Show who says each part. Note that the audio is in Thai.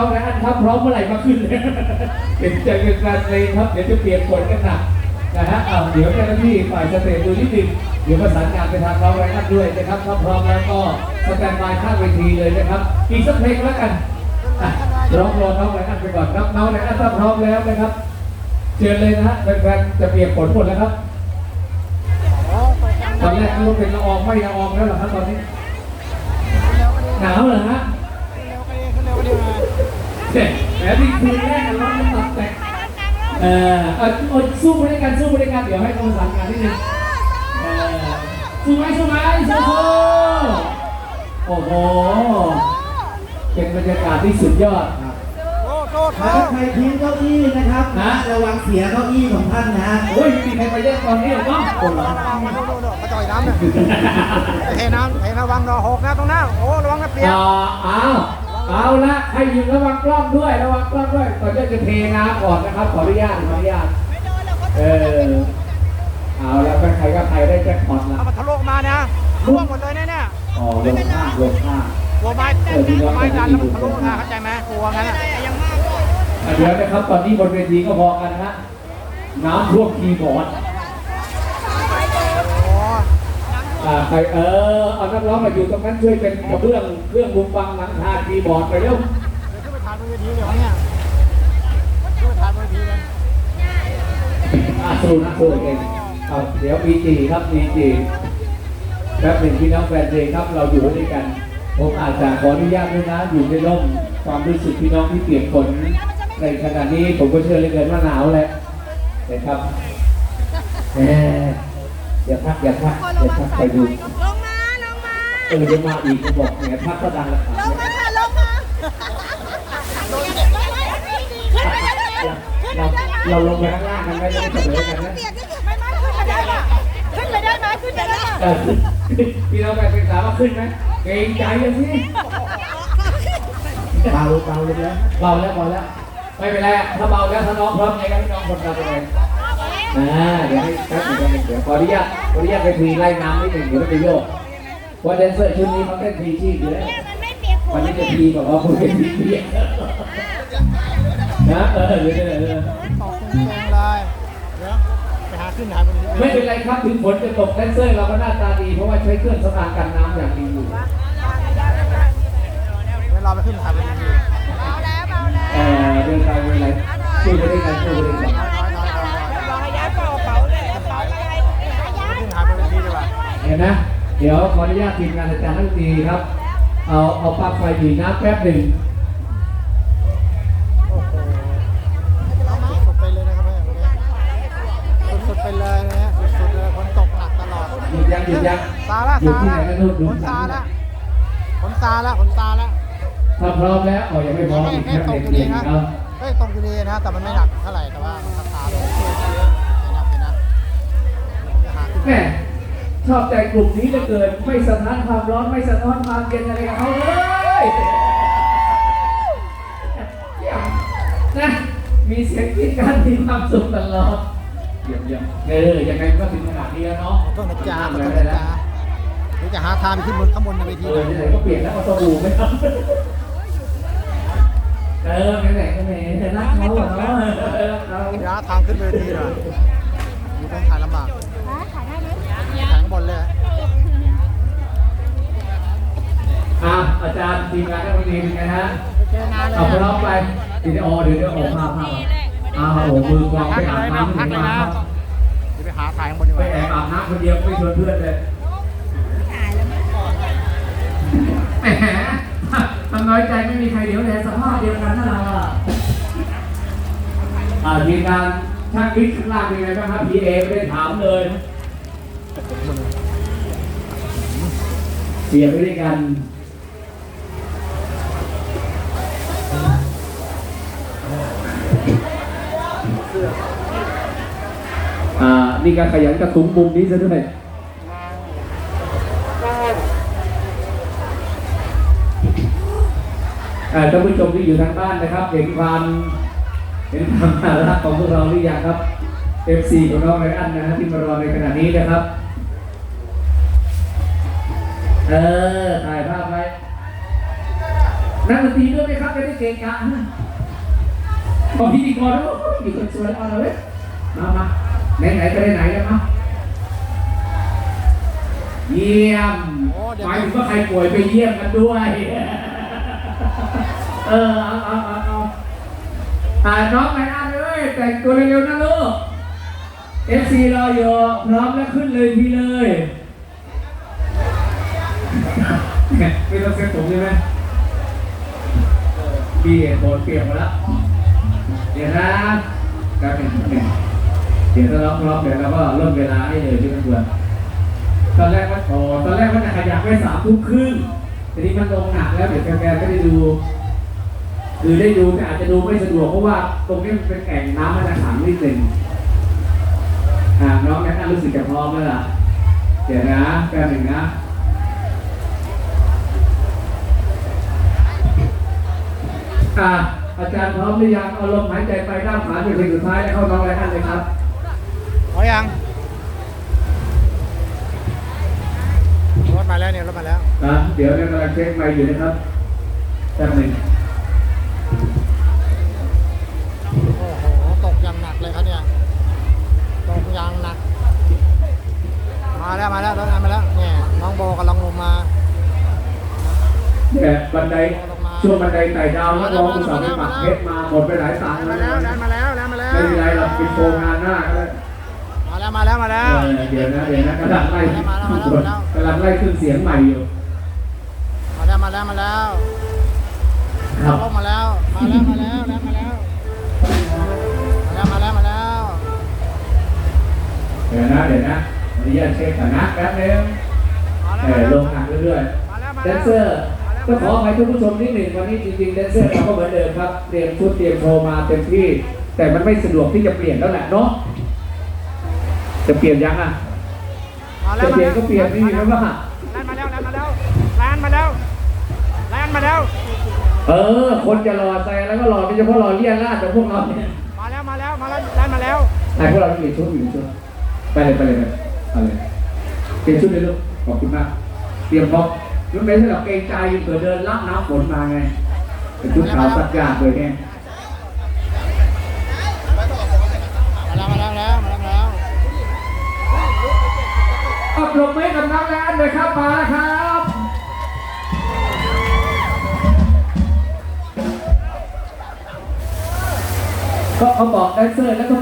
Speaker 1: น้องไรอันครับพร้อมเมื่อไหร่มาขึ้นเลยเดี๋ยวจะเกิดการเลงครับเดี๋ยวจะเปลี่ยนกฎกันหนักนะฮะเอาเดี๋ยวเจ้าหน้าที่ฝ่ายสเตจดูนิดนึงเดี๋ยวประสานงานไปทางน้องไรอันด้วยนะครับถ้าพร้อมแล้วก็สแตนบายข้างเวทีเลยนะครับอีกสักเพลงแล้วกันร้องรอน้องไรอันไปก่อนครับน้องไรอันถ้าพร้อมแล้วนะครับเชิญเลยนะฮะแฟนๆจะเปลี่ยนผลหมดแล้วครับตอนแรกนึกว่าเป็นละอองไม่ละอองแล้วเหรอครับตอนนี้หนาวเหรอฮะ แหมที่คืนแรกกันร้อนน้ำตับแตกเออเอาเอาสู้ไปด้วยกันสู้ไปด้วยกันเดี๋ยวให้กองสานงานนิดนึงเออสู้ไหมสู้ไหมสู้โอ้โห เป็นบรรยากาศที่สุดยอด
Speaker 2: ถ้าใครทิ้งเก้าอี้นะครับ
Speaker 1: ฮะ
Speaker 2: ระวังเสียเก้าอี้ของท่านนะ
Speaker 1: โอ้ยมีใครมาแย่งตอนนี้หรอกเนาโอ้โห
Speaker 3: กระจอยน้ำเนี่ยเทน้ำเทระวังดอหกนะตรงหน้าโอ้ระวังนะเปียก
Speaker 1: อ่าเอา เอาละให้ยืนระวังกล้องด้วยระวังกล้องด้วยก่อนที่จะเทน้ำก่อนนะครับขออนุญาตขออนุญาตเออเอาแล้วเป็นใครก็ใครได้แจ็คพอตละ
Speaker 3: เอามาทะลุมานะร่วงหมดเลยเนี่ยเนี่ย
Speaker 1: อ๋อลงข้างลงข้าง
Speaker 3: กลัวไม้ไม้ดันแล้วมันทะลุนะเข้าใจไหมกลัวงั้นอะ
Speaker 1: อะเดี๋ยวนะครับตอนนี้บนเวทีก็พอกันนะฮะน้ำท่วมคีย์บอร์ด
Speaker 3: โอ้
Speaker 1: อ่าใครเออเอานักร้องมาอยู่ตรงนั้นช่วยเป็นกระเบื้องเครื่องมุมฟังหลังคาคีย์บอร์ดไปเร็ว
Speaker 3: เดี๋ยวขึ้นไปทานบนเวทีเลยวะเนี่ยขึ้นไปทานบนเวทีเลย
Speaker 1: อะสู้นะสู้เองเอาเดี๋ยวมีจีครับมีจีแป๊บหนึ่งพี่น้องแฟนเพลงครับเราอยู่ด้วยกัน ผมอาจจะขออนุญาตด้วยนะอยู่ในร่มความรู้สึกพี่น้องที่เปียกฝนในขณะนี้ผมก็เชื่อเหลยเกินว่าหนาวแหละนะครับแหม อย่าพักอย่าพักอย่าพักไปดู
Speaker 4: ลงมาลงมา
Speaker 1: เออเดี๋ยวมาอีกก็บอกแหมพักก็ดังละครับ
Speaker 4: ลงมาค่ะลงมา
Speaker 1: เราเราลงไปข้างล่างกันไหมไม่ได้เสมอกันนะ
Speaker 4: เปียกที่สุดไม่มาขึ้นไปได้ปะขึ้นไปได้ไหมขึ้นไปได้ปะ
Speaker 1: เออพี่น้องแฟนเพลงถามว่าขึ้นไหมเกรงใจอะสิ
Speaker 2: เบาเบาเลยนะ
Speaker 1: เบาแล้วเบาแล้วไม่เป็นไรถ้าเบาแล้วถ้าน้องพร้อมไงก็พี่น้องคนเราไปเลย อ่าเดี๋ยวให้แป๊บหนึงแป๊บหนึงเดี๋ยวขออนุญาตขออนุญาตไปทีไล่น้ำนิดหนึ่งเดี๋ยวไม่ไปโยกเพราะแดนเซอร์ชุดนี้เขาเต้นทีชีพอยู่แล้ว
Speaker 4: มันไม่เปียกฝ
Speaker 1: วันนนี้จะทีแบบว่าคุณเป็นทีเปียกนะเออเดี๋ยวเดี๋ยวเดี๋ยว
Speaker 3: ตกตรงๆเลยเดี๋ยวไปหาขึ้นหาบนเวที
Speaker 1: ไม่เป็นไรครับถึงฝนจะตกแดนเซอร์เราก็หน้าตาดีเพราะว่าใช้เครื่องสำอางกันน้ำอย่างดีอยู่
Speaker 3: เวลาไปขึ้นหาบนเวที
Speaker 4: เบาแล้วเบาแล้ว
Speaker 1: เออเดินไปเป็นไรช่วยไปด้วยกันช่วยไปด้วยกัน ห็นนะ เดี๋ยวขออนุญาตทีมงานอาจารย์นักดนตรีครับ เอาเอาปลั๊กไฟดีน้ำแป๊บหนึ่ง
Speaker 3: โอ้โหสุดๆไปเลยนะครับวันนี้สุดๆไปเลยนะฮะสุดๆเลยฝนตกหนักตลอด
Speaker 1: หยุดยังหยุดยัง
Speaker 3: ซาละ
Speaker 1: หยุด
Speaker 3: ซา
Speaker 1: ที่
Speaker 3: ละ
Speaker 1: ไหนกันนู่นดู
Speaker 3: ฝนซาละฝนซาละฝนซาละ
Speaker 1: ถ้าพร้อมแล้วอ๋อยังไม่พร้อม
Speaker 3: ให้
Speaker 1: อีก
Speaker 3: ให้
Speaker 1: แค่
Speaker 3: ต
Speaker 1: เด็
Speaker 3: รง
Speaker 1: ก
Speaker 3: อยู่
Speaker 1: เด็
Speaker 3: ดี
Speaker 1: ก
Speaker 3: นะ
Speaker 1: เอา
Speaker 3: เฮ้ยตรงอยู่ดีนะ แต่มันไม่หนักเท่าไหร่แต่ว่ามันซาลงเห็นนะเห็นนะจะหาขึ้น
Speaker 1: แม่ ชอบใจกลุ่มนี้เหลือเกินไม่สะท้านความร้อนไม่สะท้อนความเย็นอะไรกับเขาเลยนะมีเสียงกินกันมีความสุขตลอดเยี่ยมเยี่ยมเออยังไงก็ถึงขนาดนี้แล้วเนาะ
Speaker 3: ต้นนะจ๊ะ
Speaker 1: เล
Speaker 3: ต้น
Speaker 1: ย
Speaker 3: นะ
Speaker 1: นะ
Speaker 3: จ๊ะเดี๋ยวจะหาทางไปขึ้นบนข้างบนในเวที
Speaker 1: เออ
Speaker 3: อย
Speaker 1: ไหนก็เปลี่ยนแล้วเอาสบู่ไหมครับเออไหนๆก็ไหนแต่รักเขาเนาะเออรักเขา
Speaker 3: หาทางขึ้นเวทีหน่อย ยู่ตรงถ่ายลำบาก
Speaker 4: ขายได้ไหม
Speaker 3: ถ่ายข้างบนเลย
Speaker 1: อะอาจารย์ทีมงานนักดนตรีเป็นไงฮะ
Speaker 3: เจอนานเลย
Speaker 1: เอาพร้อมไปเดี๋ยวอ๋อเดี๋ยวเดี๋ยวออกมาภาพอ้าวโอ้มือกองไปอาบน้ำ
Speaker 3: พั
Speaker 1: ถึ
Speaker 3: ก
Speaker 1: ง
Speaker 3: เลย
Speaker 1: มา
Speaker 3: นะเดี๋ยวไปหาถ่ายข้างบนดีก
Speaker 1: ไป
Speaker 3: ว่า
Speaker 1: แอบอาบน้ำคนเดียวไม่ชวนเพื่อนเลยแหมทำน้อยใจไม่มีใครเดี๋ยวแลสภาพเดียวกันนะเราอะอ่าทีมงาน ทางนี้ข้างล่างเป็นไงบ้างครับพีเอไม่ได้ถามเลยเสียไปด้วยกันนี่การขยันกระตุ้งมุมนี้ซะด้วยท่านผู้ชมที่อยู่ทางบ้านนะครับ เห็นความ เห็นความน่ารักของพวกเราหรือยังครับ FC ของน้องไรอันนะฮะที่มารอในขณะนี้นะครับเออถ่ายภาพไว้นักดนตรีด้วยไหมครับจะได้เก่งกะพอพิธีกรด้วอยู่คนสวยเอาเลยมามาไหนไหนก็ได้ไหนแล้วมาเยี่ยมหมายถึงว่าใครป่วยไปเยี่ยมกันด้วย เออเอาเอาเอา อ่าน้องไหนอ่านเลยแต่งตัวเร็วๆนะลูก FC รออยู่พร้อมแล้วขึ้นเลยทีเลยไม่ต้องเซ็ตผมใช่ไหมมีเหตุผลเปลี่ยนมดแล้วเดี๋ยวนะกลายเป็นหนึ่งเดี๋ยวถ้าเราพร้อมเดี๋ยวเราก็เริ่มเวลาให้เลยที่มันควรตอนแรกว่าโอ้ตอนแรกว่าจะขยับไปสามทุ่มครึ่งทีนี้มันลงหนักแล้วเดี๋ยวแฟนๆไม่ได้ดู คือได้ดูแต่อาจจะดูไม่สะดวกเพราะว่าตรงนี้มันเป็นแอ่งน้ำมันจะขังนิดหนึ่งอ่าน้องแม่ท่านรู้สึกจะพร้อมแล้วล่ะ เดี๋ยวนะแป๊บหนึ่งนะอ่าอาจารย์พร้อมหรือยังเอาลมหายใจไปด้านขวาเป็นเพลงสุดท้ายแล้วเข้าน้องไรอันเลยครับ
Speaker 3: พอยังรถมาแล้วเนี่ยรถมาแล้ว
Speaker 1: อะเดี๋ยวเนี่ยกำลังเช็คไมค์อยู่นะครับแป๊บหนึ่ง
Speaker 3: เลยครับเนี่ยตกอย่างหนัก มาแล้วมาแล้วรถมาแล้วเนี่ยน้องโบกำลังลงมา
Speaker 1: แต่บันไดช่วงบันไดไต่ดาวแล้วน้องอุตส่าห์ไปปักเพชรมาหมดไปหลายตังค์
Speaker 3: มา
Speaker 1: แล้ว
Speaker 3: แล้ว
Speaker 1: นะ
Speaker 3: มาแล้วมาแล้ว
Speaker 1: ไม่เป็นไรหรอกปิดโปรงานหน้าก็ได้
Speaker 3: มาแล้วมาแล้วมาแล้ว
Speaker 1: เออเดี๋ยวนะเดี๋ยวนะกำลังไล่ขึ้นกำลังไล่ขึ้นเสียงใหม่อยู่
Speaker 3: มาแล้วมาแล้วมาแล้ว
Speaker 1: ครับ
Speaker 3: ลงมาแล้วมาแล้วมาแล้วแล้วมาแล้ว
Speaker 1: เดี๋ยวนะเดี๋ยวนะขออนุญาตเช็คก่อนนะแป๊บนึง
Speaker 3: มา
Speaker 1: เอ
Speaker 3: แล้ว
Speaker 1: อลงหนักเรื่อย
Speaker 3: มาแล้ว
Speaker 1: ๆ
Speaker 3: มา
Speaker 1: แด
Speaker 3: แล้ว
Speaker 1: นเซอร์ก็ขออภัยท่านผู้ชมนิดหนึ่งวันนี้จริงๆแดนเซอร์เราก็เหมือนเดิมครับเตรียมชุดเตรียมโชว์มาเต็มที่ แต่มันไม่สะดวกที่จะเปลี่ยนแล้วแหละเนาะจะเปลี่ยนยังอะ
Speaker 3: มาแล้ว
Speaker 1: จะเปลี่ยนก็เปลี่ยนนี่นะว่า
Speaker 3: แลนมาแล้วแลนมาแล้วแลนมาแล้วแลนมาแล้ว
Speaker 1: เออ คนจะรอแซงแล้วก็รอโดยเฉพาะรอเลี่ยนล่าดแต่พวกเราเนี่ย
Speaker 3: มาแล้วมาแล้วมาแล้วแลนมาแล้ว
Speaker 1: ไอ้พวกเรามีชุดอยู่ชุด ไปเลยไปเลยไปเลยเลยเปลี่ยนชุดเลยลูกขอบคุณมาก เตรียมพร้อมยุ้งไม่ใช่หรอกเกรงใจเผื่อเดินลักน้ำฝนมาไง เป็นชุดขาวสักยากเลยแน่
Speaker 3: มาแล้วมาแล้วมาแล้วมาแล้ว
Speaker 1: อับลงไม้กับน้องแลนเลยครับมาแล้วครับก็เขาบอกแดนเซอร์แล้วต้องมา